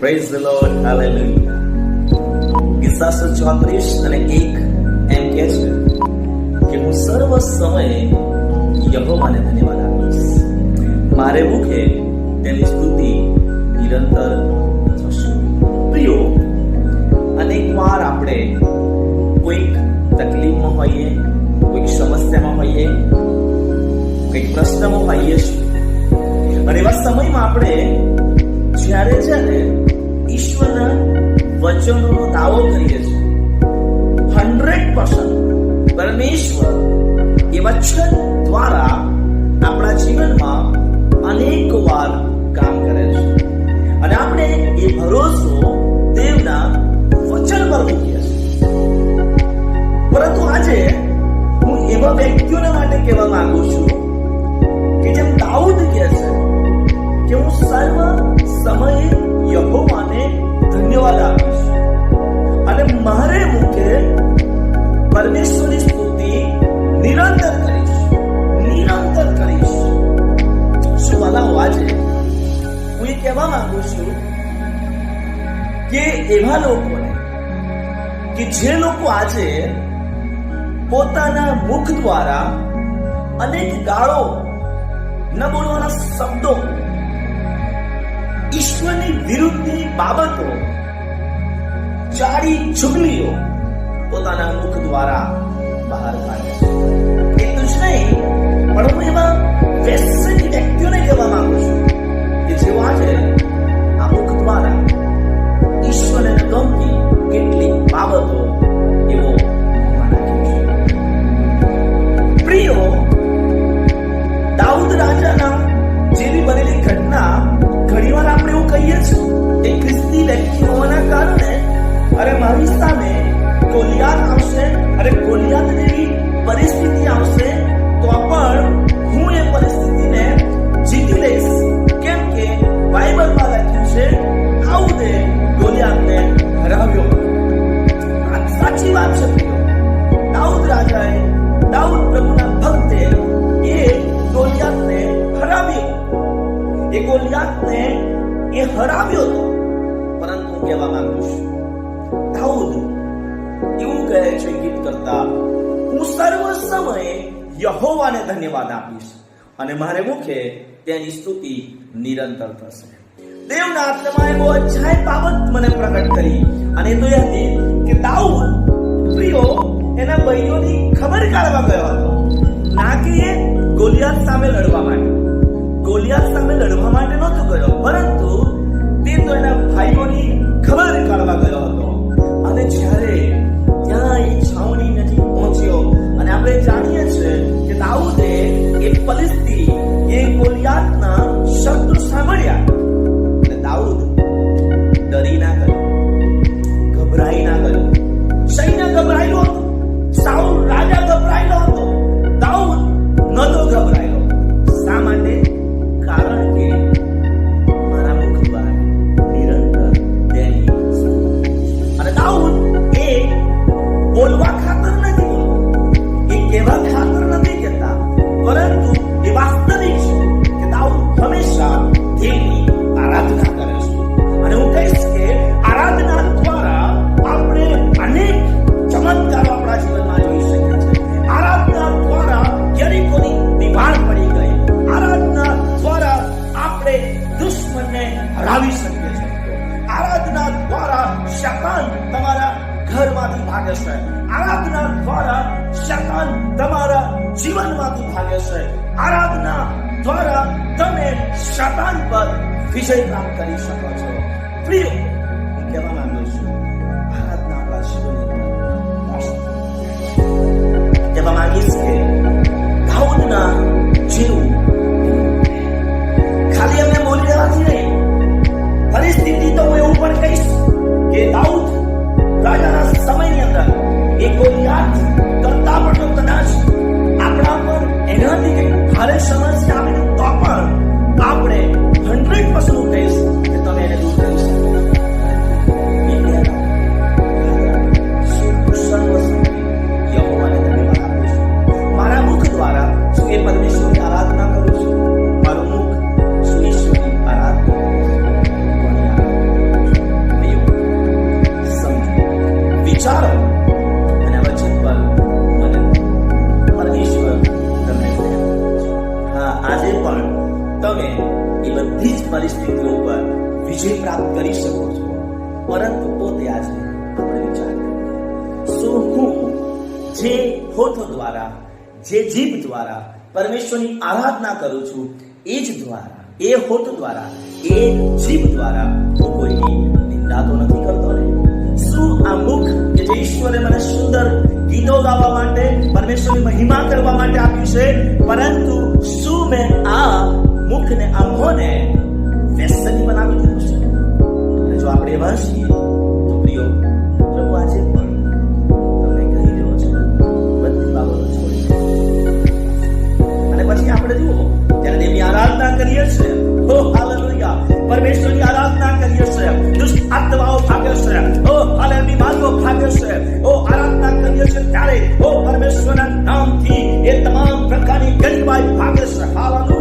Praise the Lord hallelujah ગીતાસો ચોત્રીસ અને એક એમ કે છે કે હું સર્વ સમયે યહોવાને ધન્યવાદ આપીશ. મારે મુખે તેની સ્તુતિ નિરંતર થશે. પ્રિયો, અનેક વાર આપણે કોઈક તકલીફમાં હોઈએ, કોઈક સમસ્યામાં હોઈએ, કંઈક પ્રશ્નમાં હોઈએ અને એવા સમયમાં આપણે જ્યારે જ્યારે ઈશ્વરના વચનોનો દાવો કરીએ છીએ. હંડ્રેડ પર્સન્ટ પરમેશ્વર એ વચન દ્વારા આપણા જીવનમાં અનેક વાર કામ કરે છે. અને આપણે એ ભરોસો દેવના કહેવા માંગુ છું કે એવા લોકોને કે જે લોકો આજે પોતાના મુખ દ્વારા અનેક ગાળો ન બોલવાના શબ્દો ઈશ્વરની વિરુદ્ધની બાબતો ચાડી ચુગલીઓ પોતાના મુખ દ્વારા બહાર પાડે એટલું જ નહીં, પણ એ ગોલિયાતને એ હરાવ્યો હતો. પરંતુ હું કહેવા માંગુ છું દાઉદ એવું કહે છે ગીત કરતા, હું સર્વ સમયે યહોવાને ધન્યવાદ આપીશ અને મારે મુખે તેની સ્તુતિ નિરંતર થશે દેવના આત્માએ બહુ અજાય બાબત મને પ્રગટ કરી અને તો એ હતી કે દાઉદ પ્રિયો એના ભાઈઓની ખબર કાઢવા ગયો હતો. ના કે ગોલિયાત સામે લડવા માટે ગોલિયાત સામે લડવા માટે નહોતો ગયો પરંતુ બોલતો એ કહેવા ખાતર નથી કહેતા. પરંતુ એ વાસ્તવિક છે કે દાઉદ હંમેશા દેવની આરાધના કરે છે. અને હું કહીશ કે આરાધના દ્વારા આપણે અનેક ચમત્કારો આપણા જીવનમાં જોઈ શકીએ છીએ. આરાધના દ્વારા યરીકોની દિવાળ પડી ગઈ. આરાધના દ્વારા આપણે દુશ્મનને હરાવી શકીએ છીએ. આરાધના દ્વારા શકાન તમારા ઘરમાંથી ભાગે છે. આરાધના દ્વારા શૈતાન તમારા જીવનમાંથી ભાગે છે આરાધના દ્વારા તમે શૈતાન પર વિજય પ્રાપ્ત કરી શકો છો પ્રિય હું કહેવા માંગુ છું આરાધના આપણા જીવનની કહેવા માંગીશ કે જે પ્રાપ્ત કરી શકો છો. પરંતુ પોતે આજે આપણે વિચાર શું હું જે હોઠો દ્વારા, જે જીભ દ્વારા પરમેશ્વરની આરાધના કરું છું, એ જ દ્વારા, એ હોઠ દ્વારા, એ જીભ દ્વારા હું કોઈની નિંદા તો નથી કરતો ને. શું આ મુખ કે જે ઈશ્વરે મને સુંદર ગીતો ગાવા માટે, પરમેશ્વરની મહિમા કરવા માટે આપ્યું છે? પરંતુ શું મેં આ મુખને આ મોંને નેસેસરી બનાવી દીધું છે. અને જો આપણે એવા છીએ, તો પ્રિયો, પ્રભુ આજે પણ તમને કહી રહ્યો છે, બધી બાબતો છોડી અને પછી આપણે જુઓ ત્યારે દેવની આરાધના કરીએ છીએ, હો, હાલેલુયા. પરમેશ્વરની આરાધના કરીએ છીએ, દુષ્ટ આત્માઓ ભાગે છે, હો હાલે બીમારીઓ ભાગે છે ઓ આરાધના કરીએ છીએ ત્યારે ઓ પરમેશ્વરના નામથી એ તમામ પ્રકારની ગરીબાઈ ભાગે છે. હાલેલુયા.